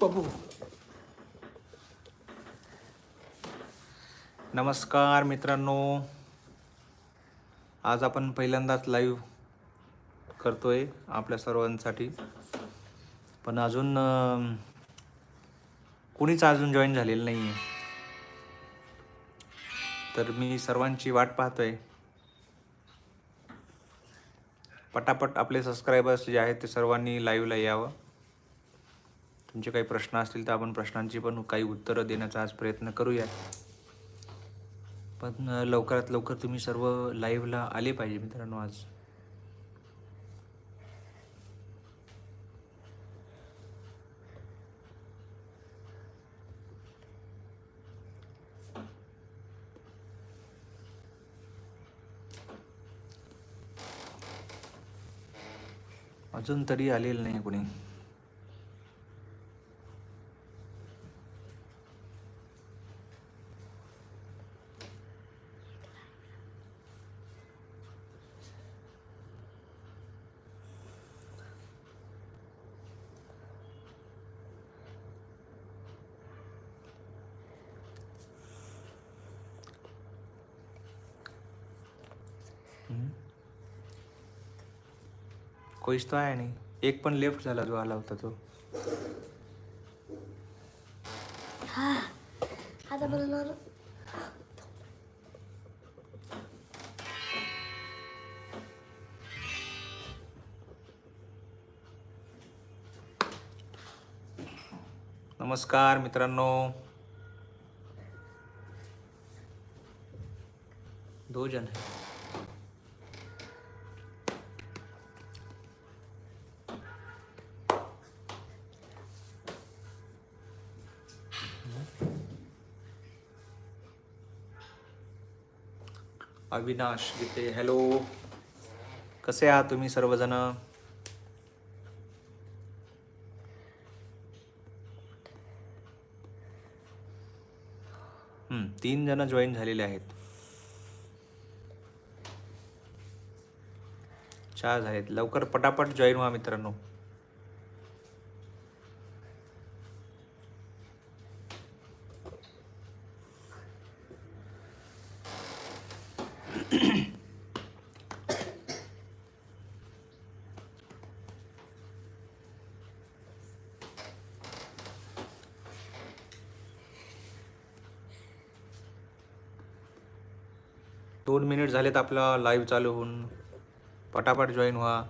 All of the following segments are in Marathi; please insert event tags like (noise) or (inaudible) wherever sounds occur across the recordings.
बघू. नमस्कार मित्रांनो. आज आपण पहिल्यांदाच लाईव्ह करतोय आपल्या सर्वांसाठी. पण अजून कुणीच अजून जॉईन झालेलं नाही आहे तर मी सर्वांची वाट पाहतोय. पटापट आपले सबस्क्रायबर्स जे आहेत ते सर्वांनी लाईव्हला यावं. तुमचे काही प्रश्न असतील तर आपण प्रश्नांची पण काही उत्तरं देण्याचा आज प्रयत्न करूया पण लवकरात लवकर तुम्ही सर्व लाईव्हला आले पाहिजे मित्रांनो आज. अजून तरी आलेलं नाही कोणी. कोईच तो आहे नाही एक पण लेफ्ट झाला जो आला होता तो. आता नमस्कार मित्रांनो. दो जन अविनाश गीते हॅलो कसे आहात तुम्ही सर्वजण? हम्म, तीन जण जॉईन झालेले आहेत. चार झालेत लवकर पटापट जॉईन व्हा मित्रांनो. दोन मिनिट झालेत आपला लाईव्ह चालू होऊन. पटापट जॉईन व्हा.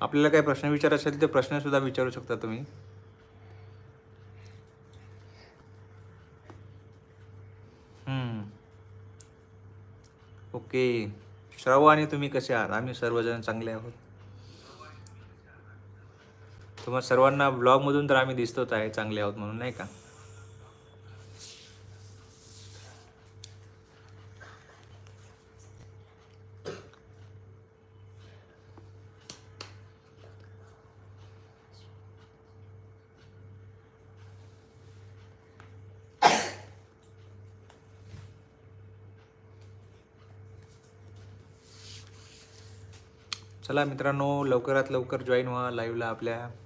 आपल्याला काही प्रश्न विचार असेल तर प्रश्न सुद्धा विचारू शकता तुम्ही. ओके. श्रव आणि तुम्ही कसे आहात? आम्ही सर्वजण चांगले आहोत. तुम्हाला सर्वांना ब्लॉगमधून तर आम्ही दिसतोच आहे चांगले आहोत म्हणून नाही का? चला मित्रांनो लवकरात लवकर जॉईन व्हा लाईव्हला आपल्या.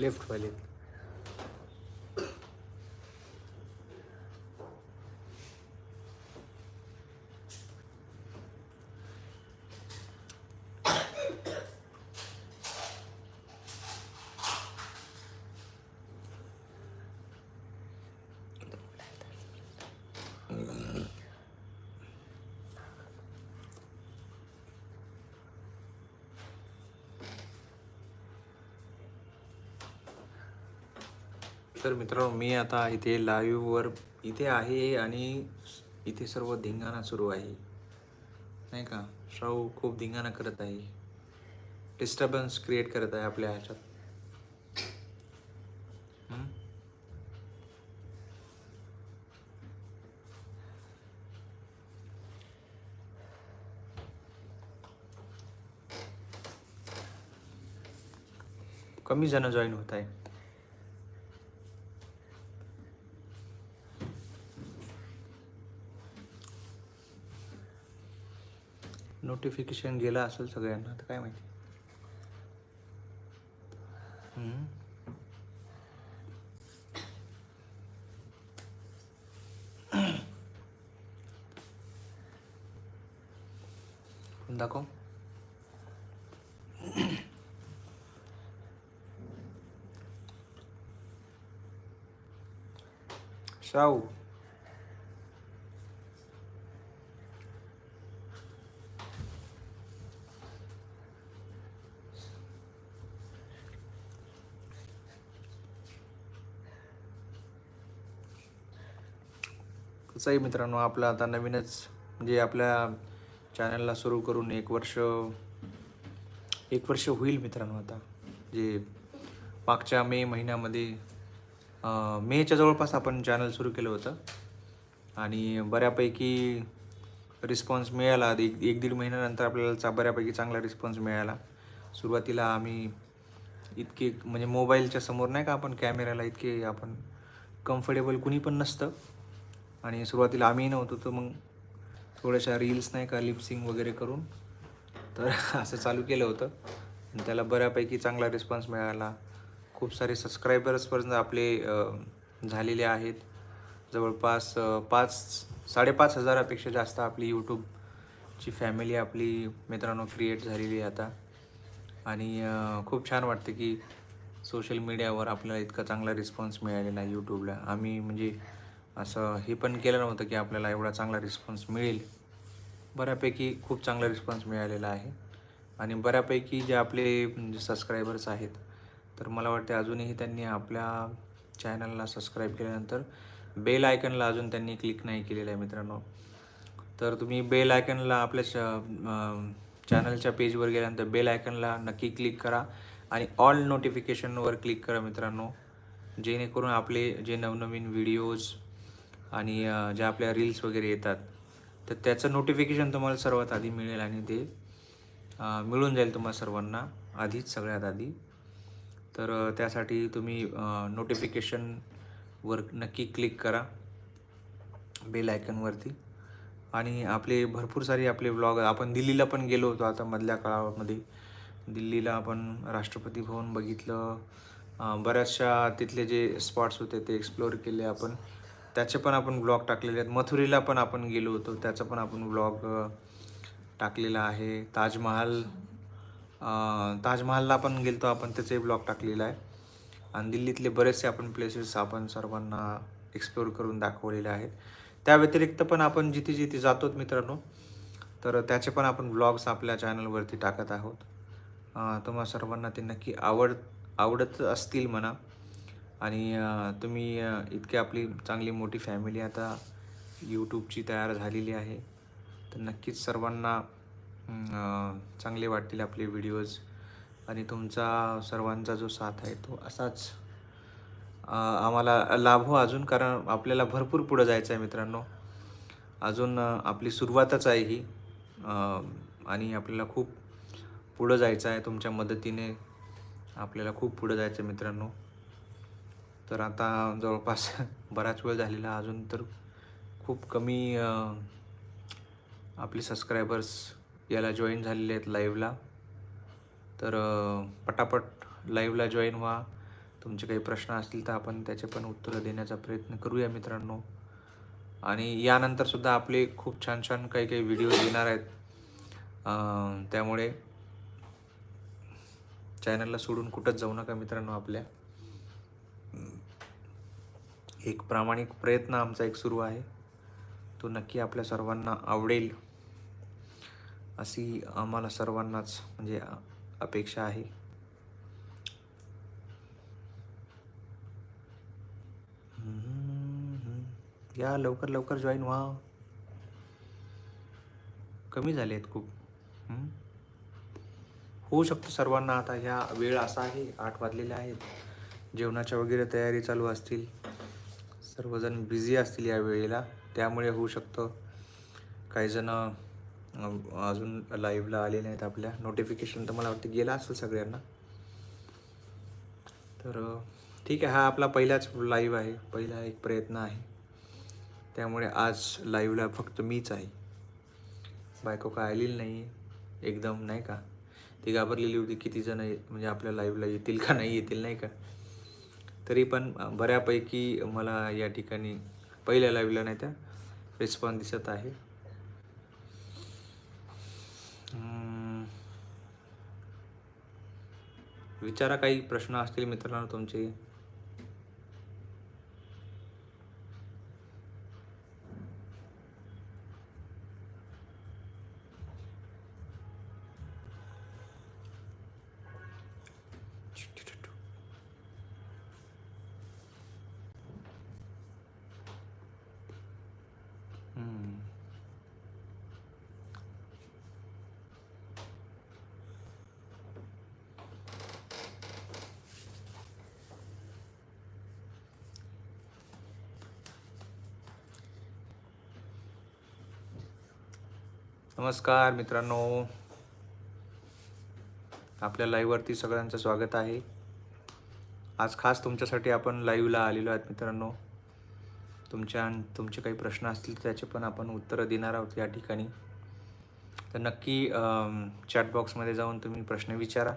लेफ्ट वाले तर मित्रांनो मी आता इथे लाईव्हवर इथे आहे आणि इथे सर्व धिंगाणा सुरू आहे. नाही का? श्राऊ खूप धिंगाणा करत आहे. डिस्टर्बन्स क्रिएट करत आहे आपल्या ह्याच्यात. कमी जण जॉईन होत आहे. नोटिफिकेशन गेला असेल सगळ्यांना आता काय माहिती. दाखव. श्राऊ आहे मित्रांनो आपलं आता नवीनच म्हणजे आपल्या चॅनलला सुरू करून एक वर्ष एक वर्ष होईल मित्रांनो आता. जे मागच्या मे महिन्यामध्ये मेच्या जवळपास आपण चॅनल सुरू केलं होतं. आणि बऱ्यापैकी रिस्पॉन्स मिळाला. एक एक दीड महिन्यानंतर आपल्याला चा बऱ्यापैकी चांगला रिस्पॉन्स मिळाला. सुरुवातीला आम्ही इतके म्हणजे मोबाईलच्या समोर नाही का आपण कॅमेऱ्याला इतके आपण कम्फर्टेबल कुणी पण नसतं. आणि सुरुवातीला आम्ही नव्हतो तर मग थोड्याशा रील्स नाही का लिपसिंग वगैरे करून तर (laughs) असं चालू केलं होतं. आणि त्याला बऱ्यापैकी चांगला रिस्पॉन्स मिळाला. खूप सारे सबस्क्रायबर्सपर्यंत आपले झालेले आहेत. जवळपास पाच साडेपाच हजारापेक्षा जास्त आपली यूट्यूबची फॅमिली आपली मित्रांनो क्रिएट झालेली आहे आता. आणि खूप छान वाटतं की सोशल मीडियावर आपल्याला इतका चांगला रिस्पॉन्स मिळालेला आहे यूट्यूबला आम्ही म्हणजे असं हे पण केलं नव्हतं की आपल्याला एवढा चांगला रिस्पॉन्स मिळेल. बऱ्यापैकी खूप चांगला रिस्पॉन्स मिळालेला आहे. आणि बऱ्यापैकी जे आपले म्हणजे सबस्क्रायबर्स आहेत तर मला वाटते अजूनही त्यांनी आपल्या चॅनलला सबस्क्राईब केल्यानंतर बेल आयकनला अजून त्यांनी क्लिक नाही केलेलं आहे मित्रांनो. तर तुम्ही बेल आयकनला आपल्या श चॅनलच्या पेजवर गेल्यानंतर बेल आयकनला नक्की क्लिक करा आणि ऑल नोटिफिकेशनवर क्लिक करा मित्रांनो. जेणेकरून आपले जे नवनवीन व्हिडिओज आणि ज्या आपल्या रील्स वगैरे येतात तर त्याचं नोटिफिकेशन तुम्हाला सर्वात आधी मिळेल आणि ते मिळून जाईल तुम्हाला सर्वांना आधीच सगळ्यात आधी. तर त्यासाठी तुम्ही नोटिफिकेशनवर नक्की क्लिक करा बेल आयकनवरती आणि आपले भरपूर सारे आपले ब्लॉग आपण दिल्लीला पण गेलो होतो आता मधल्या काळामध्ये. दिल्लीला आपण राष्ट्रपती भवन बघितलं. बऱ्याचशा तिथले जे स्पॉट्स होते ते एक्सप्लोअर केले आपण. त्याचे पण आपण ब्लॉग टाकलेले आहेत. मथुरीला पण आपण गेलो होतो. त्याचा पण आपण ब्लॉग टाकलेला आहे. ताजमहाल ताजमहालला पण गेलतो आपण. त्याचाही ब्लॉग टाकलेला आहे. आणि दिल्लीतले बरेचसे आपण प्लेसेस आपण सर्वांना एक्सप्लोअर करून दाखवलेले आहेत. त्या व्यतिरिक्त पण आपण जिथे जिथे जातो मित्रांनो तर त्याचे पण आपण ब्लॉग्स आपल्या चॅनलवरती टाकत आहोत. तुम्हा सर्वांना ते नक्की आवड आवडत असतील म्हणा. आणि तुम्ही इतकी आपली चांगली मोठी फॅमिली आता यूट्यूबची तयार झालेली आहे. तर नक्कीच सर्वांना चांगले वाटतील आपले व्हिडिओज आणि तुमचा सर्वांचा जो साथ आहे तो असाच आम्हाला आम्हाला लाभो हो अजून कारण आपल्याला भरपूर पुढं जायचं आहे मित्रांनो. अजून आपली सुरुवातच आहे ही. आणि आपल्याला खूप पुढं जायचं आहे तुमच्या मदतीने. आपल्याला खूप पुढं जायचं आहे मित्रांनो. तर आता जवळपास (laughs) बराच वेळ झालेला अजून तर खूप कमी आपले सबस्क्रायबर्स याला जॉईन झालेले आहेत लाईव्हला तर पटापट लाईव्हला जॉईन व्हा. तुमचे काही प्रश्न असतील तर आपण त्याचे पण उत्तरं देण्याचा प्रयत्न करूया मित्रांनो. आणि यानंतरसुद्धा आपले खूप छान छान काही काही व्हिडिओ येणार आहेत. त्यामुळे चॅनलला सोडून कुठंच जाऊ नका मित्रांनो आपल्या. एक प्रामाणिक प्रयत्न आमचा एक सुरू आहे. तो नक्की आपल्या सर्वांना आवडेल अशी आम्हाला सर्वांनाच म्हणजे अपेक्षा आहे. या लवकर लवकर जॉईन व्हा. कमी झाले आहेत खूप. होऊ शकतं सर्वांना आता ह्या वेळ असा आहे आठ वाजलेल्या आहेत. जेवणाच्या वगैरे तयारी चालू असतील. सर्वजण बिझी असतील या वेळेला. त्यामुळे होऊ शकतं. काही जण अजून लाईव्हला आले नाहीत आपल्या. नोटिफिकेशन तर मला वाटतं गेला असेल सगळ्यांना. तर ठीक आहे हा आपला पहिलाच लाईव्ह आहे. पहिला एक प्रयत्न आहे. त्यामुळे आज लाईव्हला फक्त मीच आहे. बायको काय आलेली नाही. एकदम नाही का? ती घाबरलेली होती. किती जण ये- म्हणजे आपल्या लाईव्हला येतील का नाही येतील नाही का? तरी पण बऱ्यापैकी मला या ठिकाणी पहिल्या लाईव्हला नाही त्या रिस्पॉन्स दिसत आहे. विचारा काही प्रश्न असतील मित्रांनो तुमचे. नमस्कार मित्रांनो. आपल्या लाईव्हवरती सगळ्यांचं स्वागत आहे. आज खास तुमच्यासाठी आपण लाईव्हला आलेलो आहेत मित्रांनो. तुमच्या तुमचे काही प्रश्न असतील त्याचे पण आपण उत्तरं देणार आहोत या ठिकाणी. तर नक्की चॅट बॉक्समध्ये जाऊन तुम्ही प्रश्न विचारा.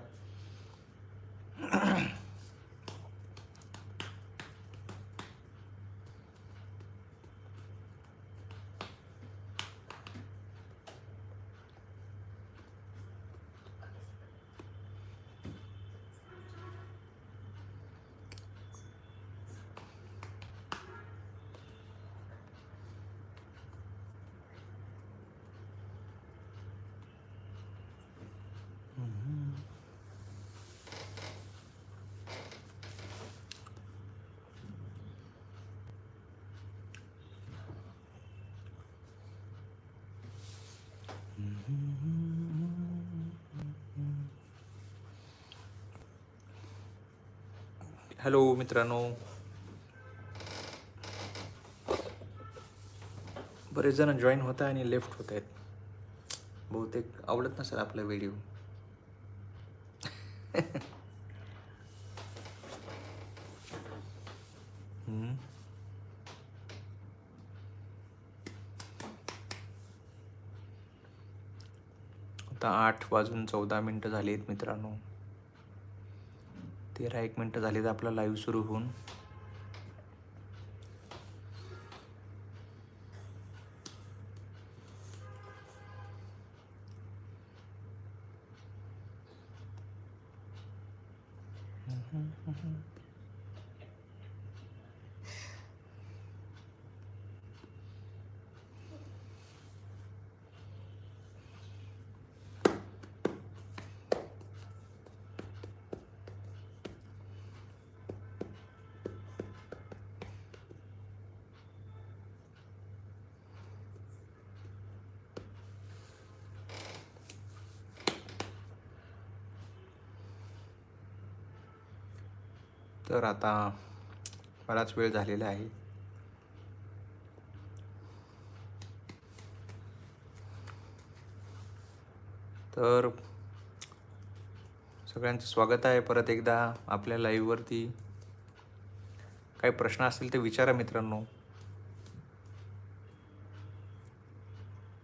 हॅलो मित्रांनो. बरेच जण जॉईन होत आहे आणि लेफ्ट होत आहेत बहुतेक आवडत नसेल आपला व्हिडिओ आता आठ वाजून चौदा मिनटं झाली आहेत मित्रांनो. तेरा एक मिनटं झालीत आपला लाईव्ह सुरू होऊन. तर आता बराच वेळ झालेला आहे. तर सगळ्यांचं स्वागत आहे परत एकदा आपल्या लाईव्हवरती काही प्रश्न असतील ते विचारा मित्रांनो.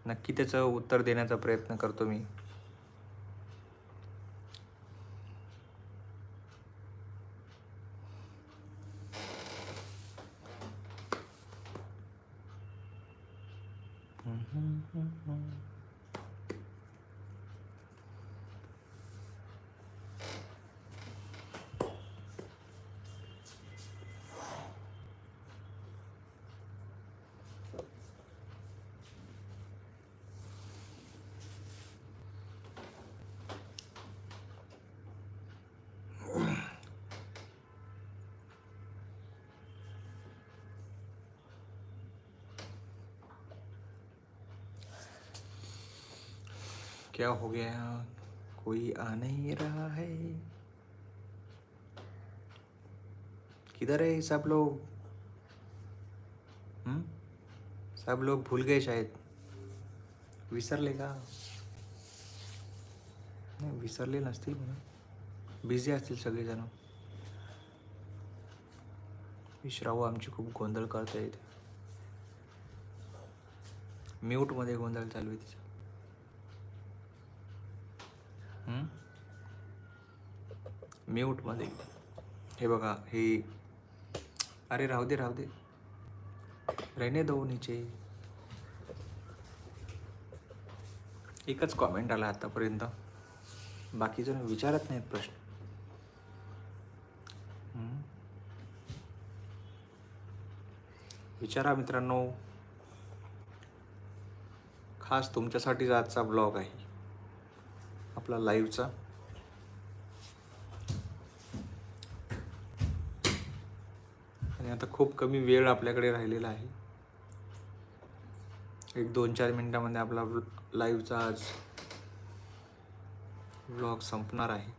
नक्की त्याचं उत्तर देण्याचा प्रयत्न करतो मी. Mm-hmm. क्या हो गया? कोई आ नहीं रहा है। किधर है सब लोग? हम्म? सब लोग भूल गए शायद। विसरले का नाही विसरले नसतील म्हणून बिझी असतील सगळेजण विश्रावू आमची खूप गोंधळ करता येते म्यूटमध्ये गोंधळ चालू आहे तिचा हम्म? म्यूटमध्ये हे बघा हे अरे राहू दे राहू दे. रहने दो नीचे एकच कॉमेंट आला आतापर्यंत. बाकीजण विचारत नाहीत प्रश्न. विचारा मित्रांनो. खास तुमच्यासाठीच आजचा ब्लॉग आहे. आपला लाईव्हचा आणि आता खूप कमी वेळ आपल्याकडे राहिलेला आहे. एक दोन चार मिनिटामध्ये आपला लाईव्हचा आज ब्लॉग संपणार आहे.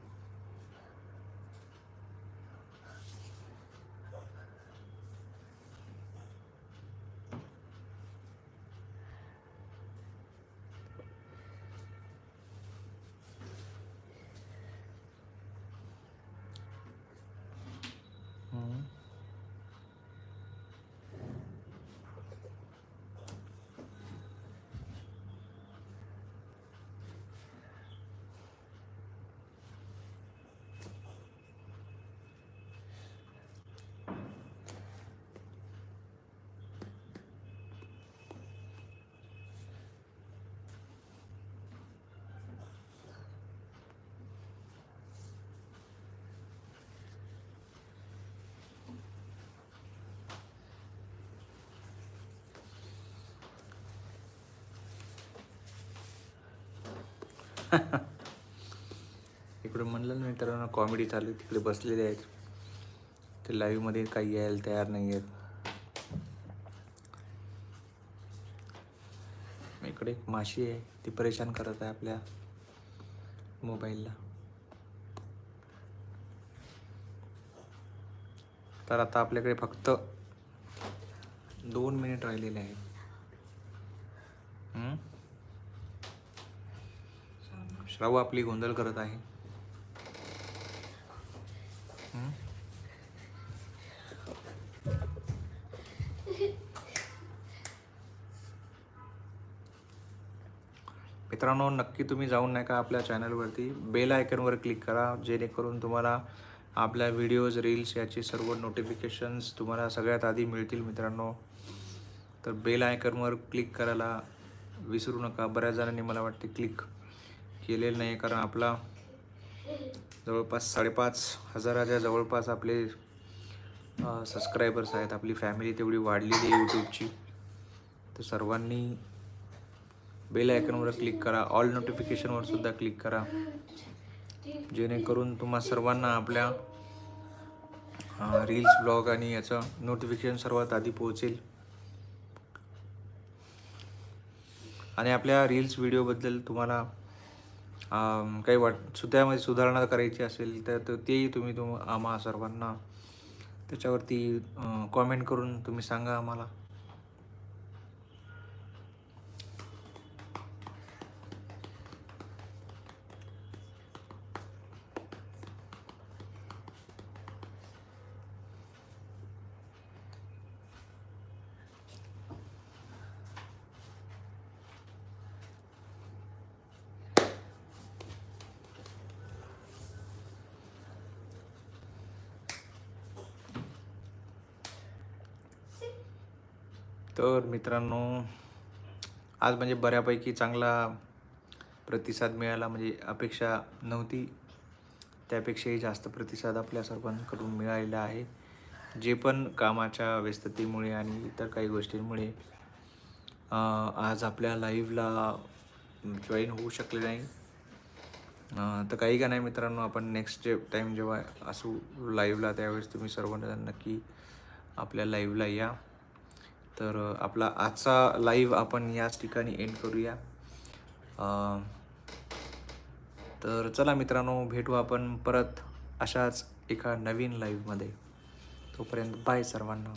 (laughs) इकडे म्हणलं ना मित्रांनो कॉमेडी चालू आहे. तिकडे बसलेले आहेत. ते लाईव्हमध्ये काही यायला तयार नाही आहेत. इकडे एक माशी आहे. ती परेशान करत आहे आपल्या मोबाईलला तर आता आपल्याकडे फक्त दोन मिनिट राहिलेले आहेत. हम्म? श्रावू आपली गोंधळ करत आहे. मित्रांनो नक्की तुम्ही जाऊन नाही का आपल्या चॅनलवरती बेल आयकनवर क्लिक करा जेणेकरून तुम्हाला आपल्या व्हिडिओज रील्स याचे सर्व नोटिफिकेशन्स तुम्हाला सगळ्यात आधी मिळतील मित्रांनो. तर बेल आयकनवर क्लिक करायला विसरू नका. बऱ्याच जणांनी मला वाटते क्लिक केलेलं नाही कारण आपला जवळपास साडेपाच हजाराच्या जवळपास आपले सबस्क्रायबर्स आहेत. आपली फॅमिली तेवढी वाढलेली आहे यूट्यूबची तर सर्वांनी बेल आयकनवर क्लिक करा. ऑल नोटिफिकेशनवर सुद्धा क्लिक करा. जेणेकरून तुम्हा सर्वांना आपल्या रील्स ब्लॉग आणि याचं नोटिफिकेशन सर्वात आधी पोहोचेल. आणि आपल्या रील्स व्हिडिओबद्दल तुम्हाला काही वाट सुद्धामध्ये सुधारणा करायची असेल तर तर तेही तुम्ही तुम आम्हा सर्वांना त्याच्यावरती कॉमेंट करून तुम्ही सांगा आम्हाला. तर मित्रांनो आज म्हणजे बऱ्यापैकी चांगला प्रतिसाद मिळाला. म्हणजे अपेक्षा नव्हती. त्यापेक्षाही जास्त प्रतिसाद आपल्या सर्वांकडून मिळालेला आहे. जे पण कामाच्या व्यस्ततेमुळे आणि इतर काही गोष्टींमुळे आज आपल्या लाईव्हला जॉईन होऊ शकले नाही. तर काही का नाही मित्रांनो आपण नेक्स्ट जे टाईम जेव्हा असू लाईव्हला त्यावेळेस तुम्ही सर्वांना नक्की आपल्या लाईव्हला या. तर आपला आजचा लाईव्ह आपण याच ठिकाणी एंड करूया. तर चला मित्रांनो भेटू आपण परत अशाच एका नवीन लाईव्हमध्ये तोपर्यंत बाय सर्वांना.